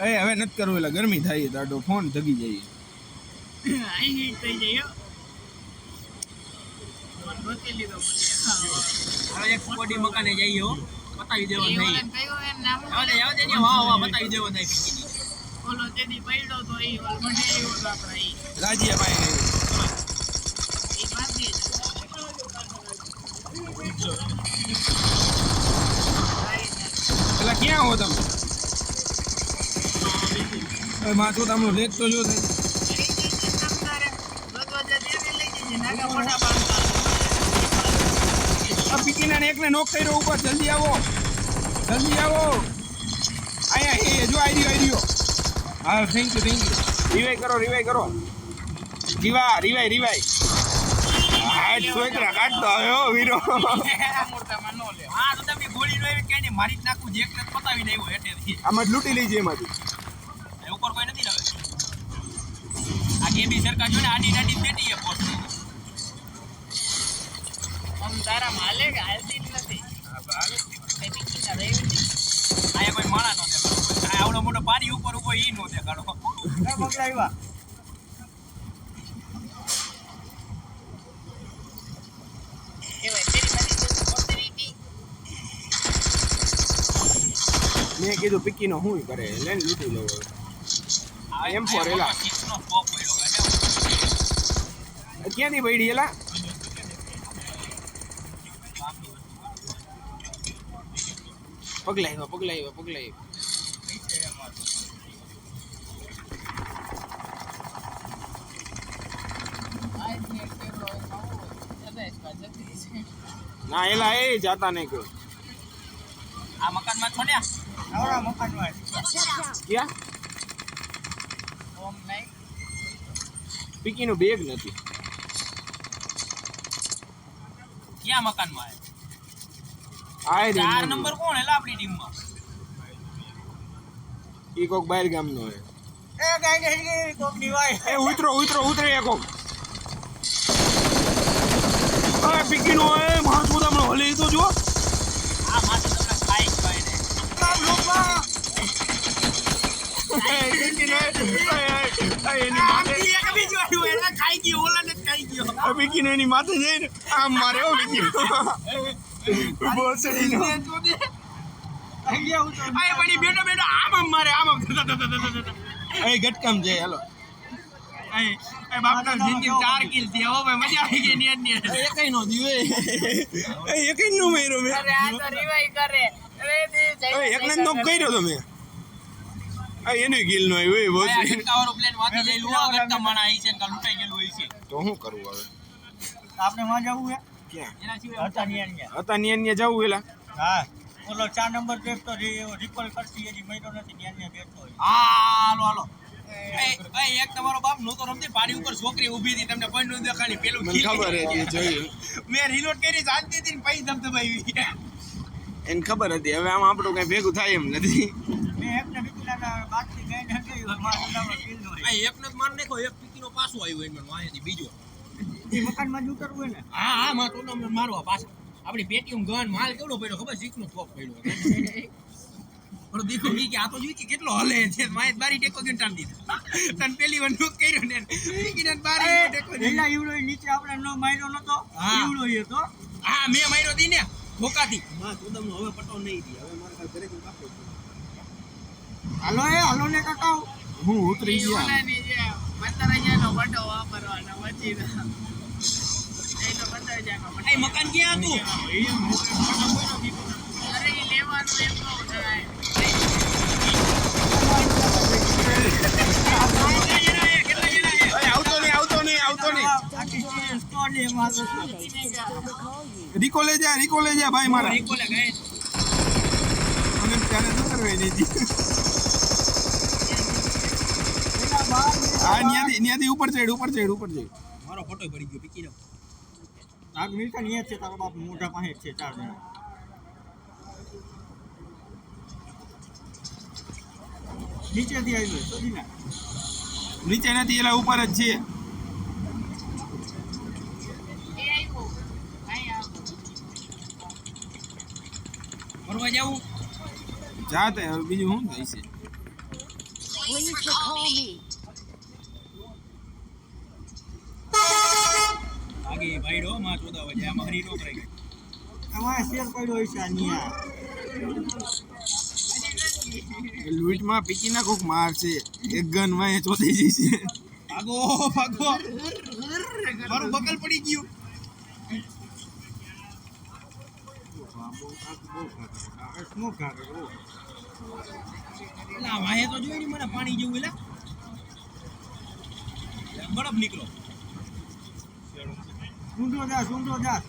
એ હવે નથી કરવું એટલે ગરમી થાય દાડો ફોન જગી જાય. હવે એક બોડી મકાને જઈએ હો બતાવી એ દેવાનું નહીં આવજે આવજે ને વાહ વાહ બતાવી નહીં ઓલો પડ્યો તો ઈ ઓલો મને એવો તો આપણા ઈ. રાજીયાભાઈ ઈ બાકી જ. ક્યાં હો તમે? માથું તમારું રેટ તો જો પીકીના એકને નોક કર્યો ઉપર. જલ્દી આવો. જલ્દી આવો. અહીંયા હે જો, આવી રહ્યો, આવી હા થેન્ક યુ થેન્ક યુ કરો રિવાઈ કરો. જીવા રિવાઈ રિવાઈ હા છોકરા કાઢતો આવ્યો વીરો. મોટામાં નો લે. હા તો તમે ગોળી નો એવી કઈ મારી જ નાખું જે એક પતાવીને આવ્યો હેઠેથી આમાં જ લૂંટી લઈ એમાંથી. એ ઉપર કોઈ નથી લાવે આ કેબી સરકાર જો ને આડી બેટી એ પોસ્ટ આમ તારા માલે કે હાલતી જ નથી. આયા કોઈ માણા નો દેખાડો આવડો મોટો પારી ઉપર ઊભો ઈ નો દેખાડો. કહેવાય, તેરી મારી તો પોતરીટી. કીધું પીકીનો શું કરે, લઈને લૂંટી લો એમ ફોરેલા. એલા નો ક્યાંથી પડી એલા પગલાઈ આ જ ને છે. ના, એલા એ જાતા નહીં કયો આ મકાનમાં છોડ્યા આવડા મકાનમાં ક્યાં ઓમ નહીં. પીકીનો બેગ નથી. ક્યાં મકાનમાં આ રે ચાર નંબર કોણ હેલા આપણી ટીમમાં? ઈ કોક બહાર ગામનો હે. એ ગાઈ ગઈ કોકની વાય. એ ઉતરો ઉતરો ઉતરે એ કોક. અરે પીકીનો એ મહાસુદામ નો હલે ઈ તો જો પીકીનો એની માથે જઈને આમ મારે ઓ બેઠો બેઠો આમ આમ મારે આમ ગટકામ છે હાલો જિંદગી ચાર કિલથી હો ભાઈ મજા આવી ગઈ ને ને એકઈ નો દીવે એકઈ નો મેરો મે અરે આ તો રિવાઈ કરે. અરે તે જઈ- એ એકને જ નોક કર્યો તમે એને ગીલ નો આવ્યો એ આ બોસડી પ્લેન વાંચી ગયેલું આ કરતા મને આવી છે ને લૂંટાઈ ગયેલું હોય છે. તો શું કરવું હવે? આપણે માં જવું હે ક્યાં? એના સિવાય હતા હતા જવું એલા હા. ઓલો ચાર નંબર બેસતો રિકોલ કરતી હજી મહિનો નથી ત્યાં બેસતો હોય. હાલો હાલો. એ એ એક તમારો બાપ નહોતો રમતી પાડી ઉપર છોકરી ઊભી હતી તમને કોઈ નું દેખાડી પેલું મને ખબર હતી જોયું. મેં રિલોડ કરી શાંતિ હતી ને પછી ધબધબાવી એને ખબર હતી હવે આમ આપણું કઈ ભેગું થાય એમ નથી. મેં એકને બીજું બાકી ગઈ ને ગઈ હોય મારું નામ કિલ હોય આ એકનો જ માર નાખ્યો એક પીકીનો પાછો આવ્યો એનો વાંહેથી બીજો. મકાનમાં જ ઉતરવું હોય ને હા હા માં તો તમને મારવા પાછા. આપણી પેટીયું ગન માલ કેવડો પડ્યો ખબર સિક્સ નો પડ્યો પણ દીકરો ઈ કે આ તો જોઈ કે કેટલો હલે છે. માય બારી ટેકો ગન ટાણ દીધા. તને પેલી વાર નો કર્યો ને પીકીને બારી ટેકો દીધો ઈવડો નીચે આપણે નો માર્યો નતો હા. ઈવડો ઈ હતો. હા મેં માર્યો દી ને માં તું તમને હવે પટો નહીં દી. હવે મારે ઘરે કાપો હાલો એ હાલો ને કાકા હું ઉતરી ગયો મકાન ક્યાં હતું અરે લેવાનું એમ કહું થાય. કેટલા જણા એ? કેટલા જણા એ? અરે આવતો નહીં આવતો નહીં આવતો નહીં આખી સ્કોડ એમાં હતો. રીકો લઈ જા રીકો લઈ જા ભાઈ મારા નિકોલે ગયે. મને ત્યારે શું કરવે નહીં હા ન્યાથી ન્યાથી ઉપર ચડ ઉપર ચડ ઉપર ચડ મારો ફોટો પડી ગયો પીકી આગ મિલતા ને છે તારો બાપ મોઢા પાસે જ છે ચાર જણા. નીચેથી આવી ના નીચે નથી એલા ઉપર જ છે. ફરવા જવું? જાતે હવે બીજું શું થાય છે? રો માં ચોદા વાગે આમાં હરી નો કરાઈ ગઈ અમારે શેર પડ્યો છે અહીંયા લૂંટમાં પીકી ના કોક માર છે. એક ગનમાં એ ચોથી જઈ છે. ભાગો ભાગો. મારું બકલ પડી ગયું. વાહે તો જોઈ મને પાણી જેવું એટલે બરફ નીકળો. સૂંઢો જા સૂંઢો જા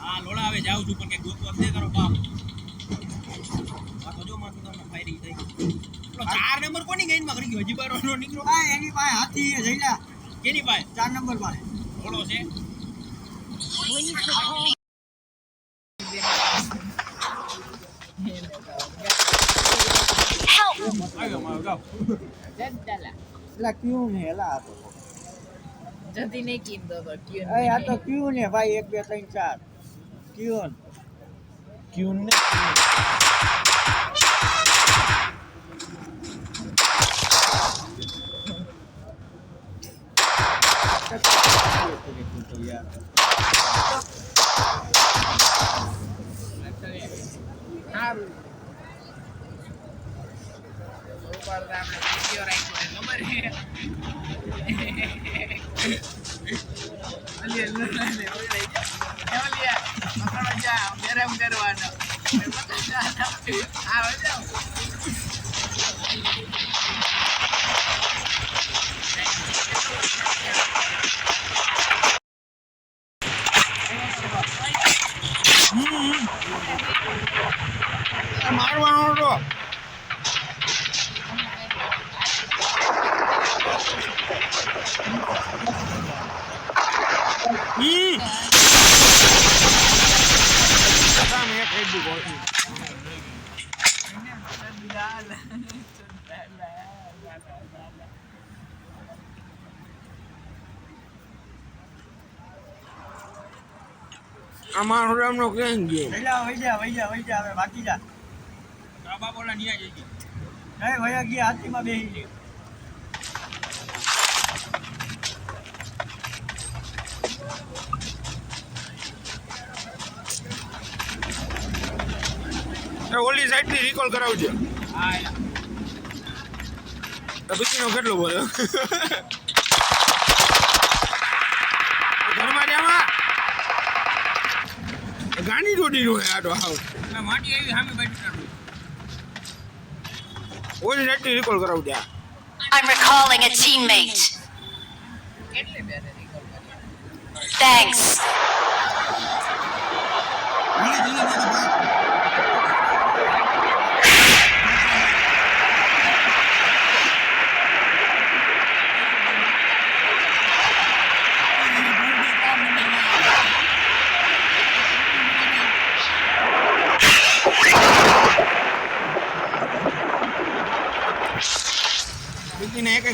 હા લોડા હવે જાઉં છું પણ કે ગોતવા દે તારો બાપ. આ તો જો માથું તમને ફાયરિંગ થઈ. પેલો ચાર નંબર કોની ગઈ માં કરી ગયો? હજી બારો નો નીકળો હા એની પાસે હાથી એ જઈ જા કેની પાસે? ચાર નંબર પાસે. લોડો છે. Help! Help! મારો જાવ જંતલા. એટલે ક્યુ ને હેલા આ તો જતી નહીં કીમ તો ક્યું અરે આ તો ક્યુ ને ભાઈ એક બે ત્રણ ચાર. ક્યુન. ક્યુન? ક્યું ને વીડિયો રાખ્યો છે ખબર છે અલી અલ્લા ને ઓય રહી જા ઓલિયા પકડો જા ગરમ કરવાનો આ જાઓ મારવાનો હતો હમ સામે એક હેડ ગોળ અમારો રામનો કેમ ગયો? વઈ જા વઈ જા હવે બાકી જા. બાબા બોલા નિયા જઈ ગઈ નહીં વયા ગયા હાથીમાં બેસી ગઈ ઓલી સાઈડથી રિકોલ કરાવજો. હા. તો કેટલો બોલ્યો ઘરમાં જામાં ગાંડી જોડી નો આડો હાવ. આ માટી આવી સામે બેઠી ઓલી સાઈડથી રિકોલ કરાવજો I'm recalling a teammate. Thanks. પીકીને એક એક ગોળ નો ગયા આને હરખ પ્રવાહ લાગે. આ નિકોલે લેવાનો રોટીને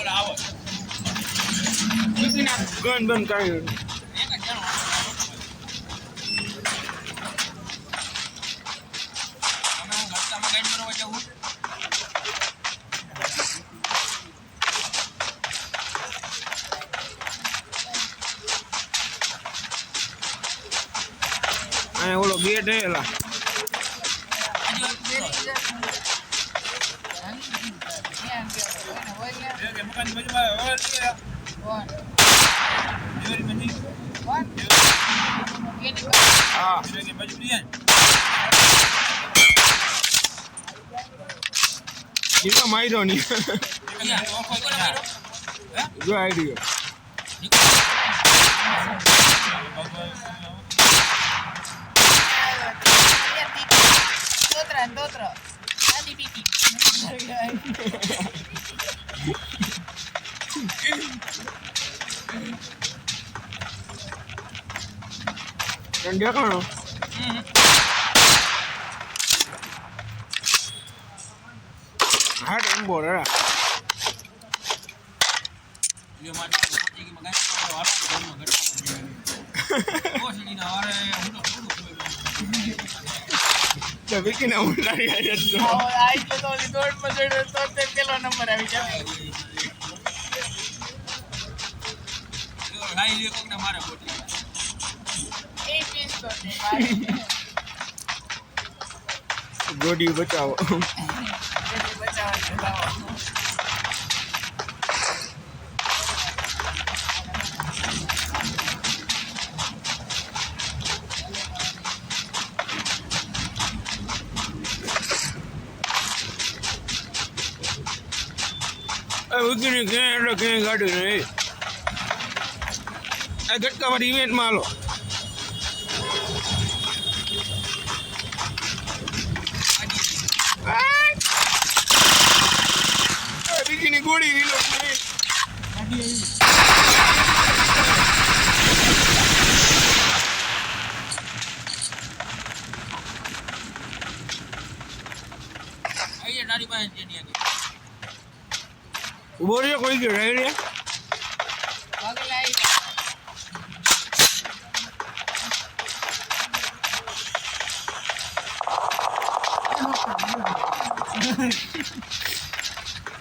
ઓલા આવો પીકીના ગન બંધ કરી એક જ જણો અમે હું રસ્તામાં ગાઈડ કરવા જાઉં અને ઓલો ગેટ હે એલા ક્યાં ગયો? એને હોય ગયા? મકાન બાજુમાં હવે કોણ? ડિલિવરી મંદી કોણ? એની પાસે હા કે બાજુ પ્રિયા જીતો માર્યો નહીં અહીંયા ઓફર કોને માર્યો હે જો આઈડિયો દોતરા ને દોતરો. આની બીકી. તને દેખાણો હા ટેમ્પો રા એ માટે પોતીકીમાં ગાય પાડો હાલો ઘરમાં ઘટમાં કોસડીના વારે હું તો થોડું તો વિકીને ઉડાડી આવ્યા આઈ તો દોડમાં પેલો નંબર આવી જાય ગાય લે કોકને મારે મારી. ગોડી બચાવો. ઉગીને ક્યાં એટલે ક્યાંય ગાડી નહીં આ ગટકાવાળી ઇવેન્ટમાં હાલો. ગોળી રીલો ઊભો રહ્યો કોઈ ગયો રહી રે પગલા આવી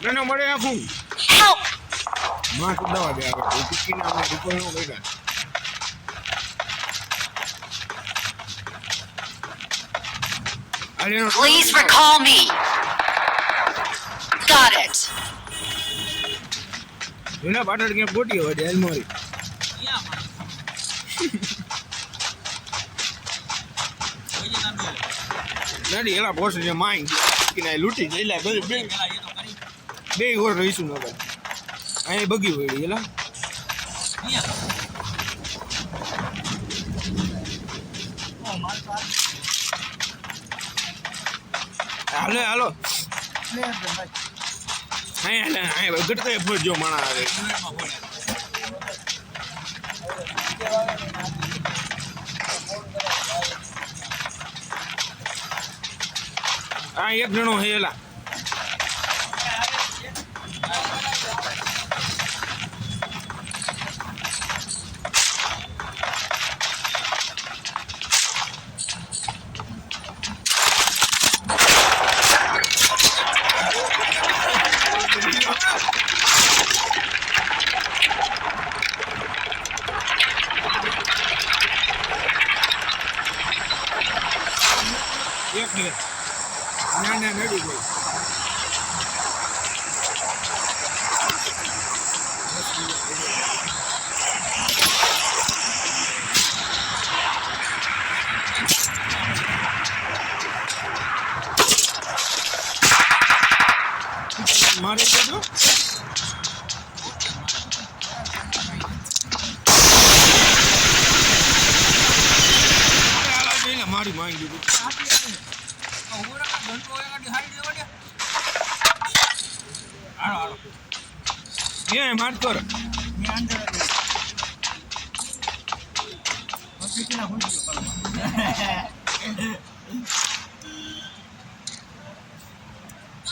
જાય. મને મળે આખું Help! માં તો દવા દે આગળ વિકીને અમે રિકોલ નો કર્યા અરે એનો Please recall me. Got it. એના પાટણ ક્યાં ગોટી હોય ડેલ મારી ક્યાં મારે કોઈ જે તાંડો નડી એલા પોસ જે માઈ વિકીને લૂંટી જઈ લે બે બે પેલા એ તો કરી બે ઓર રહીશું નગર અહીંયા બગી વળી એલા હાલો, હાલે. હાલો હાલે ગટકાએ ફોડજો માણા આવે. એક જણો હે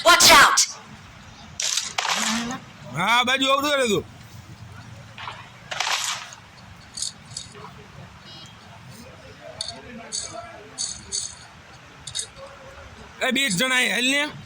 Watch out! હા બાજુ આવતું રહે તું એ બીસ જણા હેલ ને